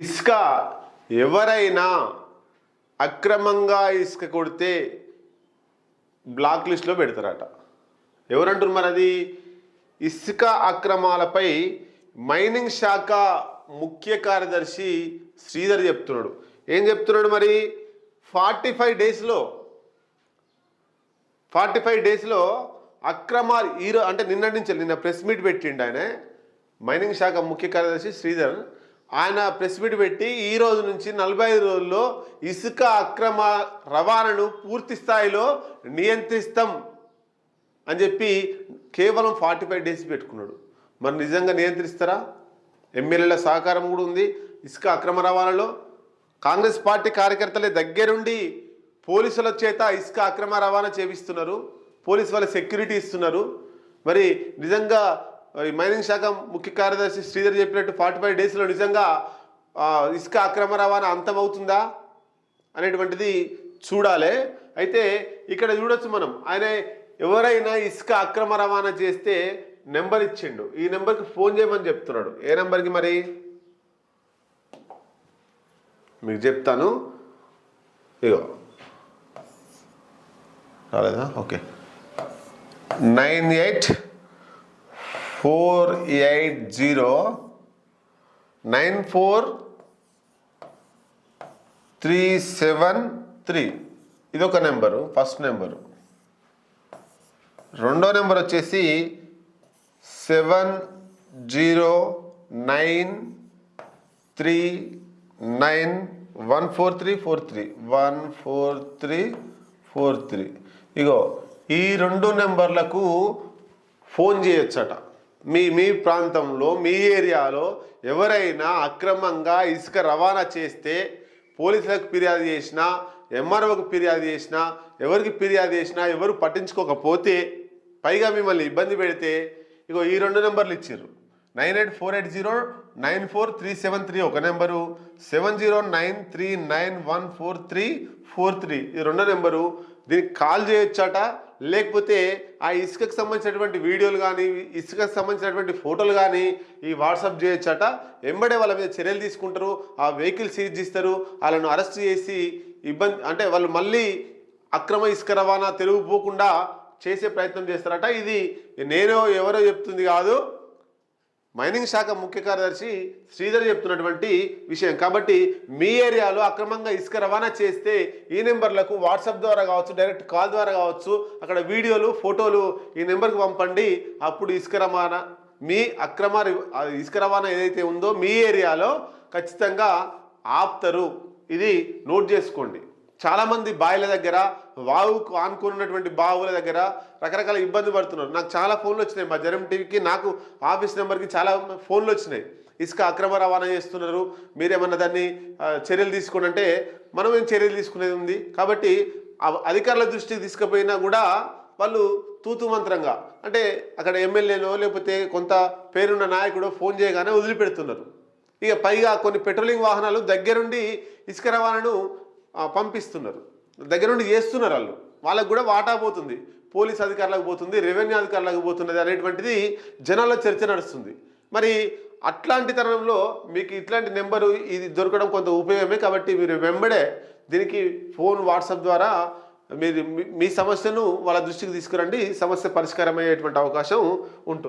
ఇసుక ఎవరైనా అక్రమంగా ఇసుక కొడితే బ్లాక్ లిస్ట్లో పెడతారట. ఎవరంటారు మరి అది? ఇసుక అక్రమాలపై మైనింగ్ శాఖ ముఖ్య కార్యదర్శి శ్రీధర్ చెప్తున్నాడు. ఏం చెప్తున్నాడు మరి? ఫార్టీ ఫైవ్ డేస్లో ఫార్టీ ఫైవ్ డేస్లో అక్రమాలు ఈరో అంటే నిన్నటి నుంచి నిన్న ప్రెస్ మీట్ పెట్టిండు ఆయన మైనింగ్ శాఖ ముఖ్య కార్యదర్శి శ్రీధర్. ఆయన ప్రెస్ మీట్ పెట్టి ఈ రోజు నుంచి నలభై ఐదు రోజుల్లో ఇసుక అక్రమ రవాణాను పూర్తి స్థాయిలో నియంత్రిస్తాం అని చెప్పి కేవలం ఫార్టీ ఫైవ్ డేస్ పెట్టుకున్నాడు. మరి నిజంగా నియంత్రిస్తారా? ఎమ్మెల్యేల సహకారం కూడా ఉంది. ఇసుక అక్రమ రవాణాలో కాంగ్రెస్ పార్టీ కార్యకర్తలే దగ్గరుండి పోలీసుల చేత ఇసుక అక్రమ రవాణా చేపిస్తున్నారు. పోలీసు వాళ్ళ సెక్యూరిటీ ఇస్తున్నారు. మరి నిజంగా ఈ మైనింగ్ శాఖ ముఖ్య కార్యదర్శి శ్రీధర్ చెప్పినట్టు ఫార్టీ ఫైవ్ డేస్లో నిజంగా ఇసుక అక్రమ రవాణా అంతమవుతుందా అనేటువంటిది చూడాలి. అయితే ఇక్కడ చూడొచ్చు మనం ఆయన ఎవరైనా ఇసుక అక్రమ రవాణా చేస్తే నెంబర్ ఇచ్చిండు. ఈ నెంబర్కి ఫోన్ చేయమని చెప్తున్నాడు. ఏ నెంబర్కి మరి? మీకు చెప్తాను. ఇగో. రాలేదా? Okay. Nine eight four eight zero nine four three seven three. ఇదొక నెంబరు ఫస్ట్ నెంబరు. రెండో నెంబర్ వచ్చేసి seven zero nine three nine one four three four three. One four three four three. ఇగో ఈ రెండు నెంబర్లకు ఫోన్ చేయొచ్చట. మీ మీ ప్రాంతంలో మీ ఏరియాలో ఎవరైనా అక్రమంగా ఇసుక రవాణా చేస్తే పోలీసులకు ఫిర్యాదు చేసినా ఎంఆర్ఓకి ఫిర్యాదు చేసినా ఎవరికి ఫిర్యాదు చేసినా ఎవరు పట్టించుకోకపోతే పైగా మిమ్మల్ని ఇబ్బంది పెడితే ఇగో ఈ రెండు నెంబర్లు ఇచ్చారు nine eight four eight zero nine four three seven three ఒక number. Seven zero nine three nine one four three four three. ఈ రెండో నెంబరు. దీనికి కాల్ చేయొచ్చట. లేకపోతే ఆ ఇసుకకు సంబంధించినటువంటి వీడియోలు కానీ ఇసుకకు సంబంధించినటువంటి ఫోటోలు కానీ ఈ వాట్సాప్ చేయొచ్చట. ఎంబడే వాళ్ళ మీద చర్యలు తీసుకుంటారు. ఆ వెహికల్ సీజ్ చేస్తారు. వాళ్ళను అరెస్ట్ చేసి ఇబ్బంది అంటే వాళ్ళు మళ్ళీ అక్రమ ఇసుక రవాణా తెలుగు పోకుండా చేసే ప్రయత్నం చేస్తారట. ఇది నేను ఎవరో చెప్తుంది కాదు. మైనింగ్ శాఖ ముఖ్య కార్యదర్శి శ్రీధర్ చెప్తున్నటువంటి విషయం. కాబట్టి మీ ఏరియాలో అక్రమంగా ఇసుక రవాణా చేస్తే ఈ నెంబర్లకు వాట్సాప్ ద్వారా కావచ్చు డైరెక్ట్ కాల్ ద్వారా కావచ్చు అక్కడ వీడియోలు ఫోటోలు ఈ నెంబర్కి పంపండి. అప్పుడు ఇసుక రవాణా మీ అక్రమ ఇసుక రవాణా ఏదైతే ఉందో మీ ఏరియాలో ఖచ్చితంగా ఆపుతారు. ఇది నోట్ చేసుకోండి. చాలామంది బావిల దగ్గర వావుకు ఆనుకున్నటువంటి బావుల దగ్గర రకరకాల ఇబ్బంది పడుతున్నారు. నాకు చాలా ఫోన్లు వచ్చినాయి. మా జనం టీవీకి నాకు ఆఫీస్ నెంబర్కి చాలా ఫోన్లు వచ్చినాయి. ఇసుక అక్రమ రవాణా చేస్తున్నారు. మీరేమన్నా దాన్ని చర్యలు తీసుకోండి అంటే మనం ఏం చర్యలు తీసుకునేది ఉంది? కాబట్టి అధికారుల దృష్టికి తీసుకుపోయినా కూడా వాళ్ళు తూతు మంత్రంగా అంటే అక్కడ ఎమ్మెల్యేనో లేకపోతే కొంత పేరున్న నాయకుడో ఫోన్ చేయగానే వదిలిపెడుతున్నారు. ఇక పైగా కొన్ని పెట్రోలింగ్ వాహనాలు దగ్గరుండి ఇసుక రవాణాను పంపిస్తున్నారు. దగ్గరుండి చేస్తున్నారు వాళ్ళు. వాళ్ళకు కూడా వాటా పోతుంది. పోలీస్ అధికారులకు పోతుంది రెవెన్యూ అధికారులకు పోతున్నది అనేటువంటిది జనాల్లో చర్చ నడుస్తుంది. మరి అట్లాంటి తరుణంలో మీకు ఇట్లాంటి నెంబరు ఇది దొరకడం కొంత ఉపయోగమే కాబట్టి మీరు వెంబడే దీనికి ఫోన్ వాట్సాప్ ద్వారా మీరు మీ- మీ సమస్యను వాళ్ళ దృష్టికి తీసుకురండి. సమస్య పరిష్కారమయ్యేటువంటి అవకాశం ఉంటుంది.